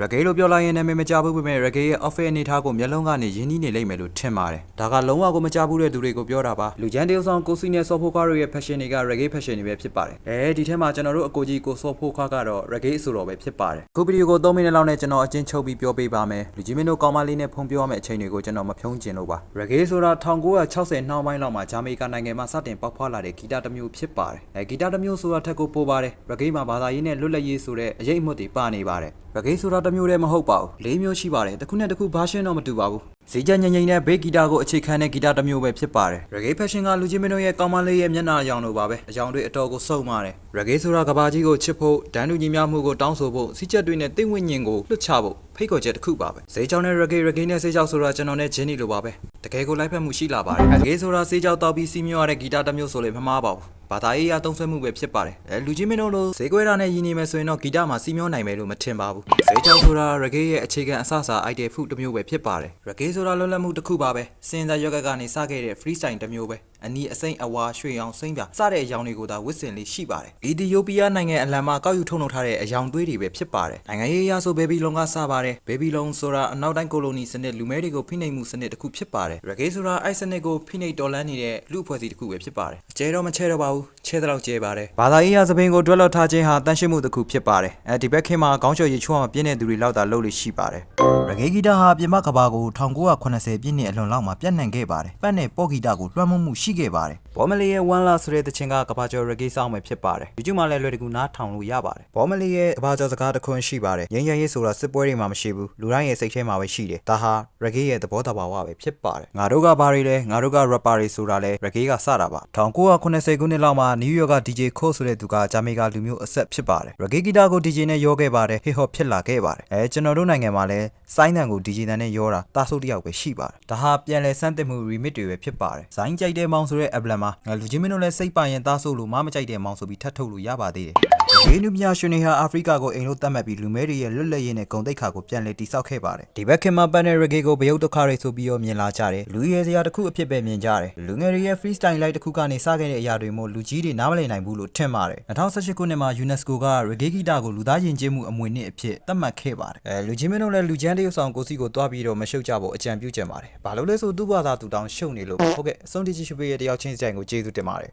ရဂေးလို့ပြောလိုက်ရင်နာမည်မကြဘူးပေမဲ့ရဂေးရဲ့ office အနေထားကိုမျက်လုံးကနေရင်းနှီးနေလိမ့်မယ်လို့ထင်ပါတယ်ဒါကလုံးဝကိုမကြဘူးတဲ့သူတွေကိုပြောတာပါလူချမ်းတယောက်ဆောင်ကိုစီနဲ့ဆော့ဖိုကားတို့ရဲ့ fashion တွေက reggae fashion တွေပဲဖြစ်ပါတယ်အဲဒီထဲမှာကျွန်တော်တို့အကိုကြီးကိုဆော့ဖိုကားကတော့ reggae ဆိုတော့ပဲဖြစ်ပါတယ်ခုဗီဒီယိုကို3မိနစ်လောက်နဲ့ကျွန်တော်အချင်းချုပ်ပြီးပြောပေးပါမယ်လူကြီးမင်းတို့ကောင်းမလေးနဲ့ဖုန်ပြောရမယ့်အချိန်တွေကိုကျွန်တော်မဖြုံးကျင်လို့ပါ reggae ဆိုတာ1960နှောင်းပိုင်းလောက်မှာဂျာမေကာနိုင်ငံမှာစတင်ပေါက်ဖွာလာတဲ့ဂီတတစ်မျိုးဖြစ်ပါတယ်အဲဂီတတစ်မျိုးဆိုတာထက်ကိုပိုပါတယ် reggae မှာဘာသာရေးနဲ့လွတ်လပ်ရေးဆိုတဲ့အရေးအမှုတွေပါနေပါတယ် ရဂေးဆိုတာတစ်မျိုးတည်းမဟုတ်ပါဘူးလေးမျိုးရှိပါတယ်တစ်ခုနဲ့တစ်ခုဘာရှင်းတော့မတူပါဘူးဈေးကြငိမ့်ငိမ့်နဲ့ဘေးဂီတာကိုအခြေခံတဲ့ဂီတာတစ်မျိုးပဲဖြစ်ပါတယ်ရဂေးဖက်ရှင်ကလူချင်းမင်းတို့ရဲ့ကောင်းမလေးရဲ့မျက်နှာအရောင်လိုပါပဲအရောင်တွေအတော်ကိုစုံပါတယ်ရဂေးဆိုတာကဘာကြီးကိုချစ်ဖို့ဒန်းတူညီမျှမှုကိုတောင်းဆိုဖို့စီးချက်တွေနဲ့တိတ်ဝိညာဉ်ကိုလွတ်ချဖို့ဖိတ်ခေါ်ချက်တစ်ခုပါပဲဈေးကြောင်နဲ့ရဂေးရဂေးနဲ့ဈေးကြောင်ဆိုတာကျွန်တော်နဲ့ဂျင်းနီလိုပါပဲတကယ်ကိုလိုက်ဖက်မှုရှိလာပါတယ်ရဂေးဆိုတာဈေးကြောင်တောက်ပြီးစီးမြောရတဲ့ဂီတာတစ်မျိုးဆိုလေမမှားပါဘူး ဘာသာရေးအရသုံးဆွဲမှုပဲဖြစ်ပါတယ်အဲလူကြီးမင်းတို့လိုဈေးကွဲတာနဲ့ယဉ်နေမယ်ဆိုရင်တော့ဂီတမှာစီမျောနိုင်မယ်လို့မထင်ပါဘူးဈေးချောင်းဆိုတာရဂေးရဲ့အခြေခံအစအစာ item food တစ်မျိုးပဲဖြစ်ပါတယ်ရဂေးဆိုတာလွတ်လပ်မှုတစ်ခုပါပဲစင်သာယောဂကနေစခဲ့တဲ့ freestyle တစ်မျိုးပဲ အနီးအစိမ့်အဝါရွှေအောင်စိမ့်ပြစတဲ့အယောင်တွေကိုသာဝစ်စင်လေးရှိပါတယ်အီသီယိုးပီးယားနိုင်ငံအလံမှာကောက်ယူထုတ်လုပ်ထားတဲ့အယောင်သွေးတွေပဲဖြစ်ပါတယ်နိုင်ငံရေးအရဆိုဘေဘီလုံကစပါတယ်ဘေဘီလုံဆိုတာအနောက်တိုင်းကိုလိုနီစနစ်လူမဲတွေကိုဖိနှိပ်မှုစနစ်တစ်ခုဖြစ်ပါတယ်ရဂေးဆိုတာအိုက်စနစ်ကိုဖိနှိပ်တော်လှန်နေတဲ့လူအဖွဲ့အစည်းတစ်ခုပဲဖြစ်ပါတယ်အကျဲတော့မချဲတော့ပါဘူးချဲတော့ကျဲပါတယ်ဘာသာရေးအရသပင်ကိုတွက်လောက်ထားခြင်းဟာတန်ရှင်းမှုတစ်ခုဖြစ်ပါတယ်အဲဒီဘက်ခင်မှာခေါင်းချော်ရည်ချွတ်အောင်ပြင်းတဲ့သူတွေလောက်သာလုပ်လို့ရှိပါတယ်ရဂေးဂီတာဟာပြင်ပကဘာကို1980ပြည့်နှစ်အလွန်လောက်မှာပြန့်နှံ့ခဲ့ပါတယ်ပတ်နဲ့ပေါ့ဂီတာကိုလွှမ်းမိုးမှုရှိခဲ့ပါတယ်ဘောမလီရဲ့ One Love ဆိုတဲ့တခြင်းကကဘာကျော် reggae ဆောင်းပဲဖြစ်ပါတယ် YouTube မှာလည်းလွယ်တကူနားထောင်လို့ရပါတယ်ဘောမလီရဲ့ကဘာကျော်စကားတစ်ခွန်းရှိပါတယ်ငင်းရရေးဆိုတာစစ်ပွဲတွေမှာမရှိဘူးလူတိုင်းရဲ့စိတ်ထဲမှာပဲရှိတယ်ဒါဟာ reggae ရဲ့သဘောတဘာဝပဲဖြစ်ပါတယ်ငါတို့ကဘာတွေလဲငါတို့က rapper တွေဆိုတာလဲ reggae ကစတာပါ1980ခုနှစ်လောက်မှာ New York က DJ Cole ဆိုတဲ့သူကဂျာမေကာလူမျိုးအဆက်ဖြစ်ပါတယ် reggae ဂီတာကို DJ နဲ့ရောခဲ့ပါတယ် hip hop ဖြစ်လာခဲ့ပါတယ်အဲကျွန်တော်တို့နိုင်ငံမှာလည်းစိုင်းတန်ကို DJ တန်နဲ့ရောတာတာဆိုးတစ်ယောက်ပဲရှိပါတယ်ဒါဟာပြန်လဲစမ်းသစ်မှု remix တွေပဲဖြစ်ပါတယ်ဇိုင်းကြိုက်တဲ့မောင်ဆိုတဲ့ album မှာငါလူချင်းမင်းတို့လည်းစိတ်ပါရင်တာဆိုးလို့မမကြိုက်တဲ့မောင်ဆိုပြီးထပ်ထုတ်လို့ရပါသေးတယ် ဂေးနုပညာရှင်တွေဟာအာဖရိကကိုအိမ်လို့တတ်မှတ်ပြီးလူမဲတွေရဲ့လွတ်လပ်ရေးနဲ့ဂုဏ်သိက္ခာကိုပြန်လည်တည်ဆောက်ခဲ့ပါတယ်ဒီဘက်ခင်မှာပန်နယ်ရဂေကိုဗယုတ်တစ်ခါတွေဆိုပြီးတော့မြင်လာကြတယ်လူရဲစရာတစ်ခုအဖြစ်ပဲမြင်ကြတယ်လူငယ်တွေရဲ့ freestyle live တစ်ခုကနေစခဲ့တဲ့အရာတွေမို့လူကြီးတွေနားမလည်နိုင်ဘူးလို့ထင်ပါတယ်2018ခုနှစ်မှာ UNESCO က reggae ဂီတာကိုလူသားယဉ်ကျေးမှုအမွေနှစ်အဖြစ်သတ်မှတ်ခဲ့ပါတယ်အဲလူချင်းမင်းတို့လည်းလူချမ်းတရုပ်ဆောင်ကိုစီကိုတွားပြီးတော့မရှုပ်ကြဖို့အကြံပြုချင်ပါတယ်ဘာလို့လဲဆိုသူ့ဘာသာသူတောင်းရှုပ်နေလို့ဟုတ်ကဲ့အဆုံးထိကြည့်ရှုပေးတဲ့တယောက်ချင်းစတိုင်ကိုကျေးဇူးတင်ပါတယ်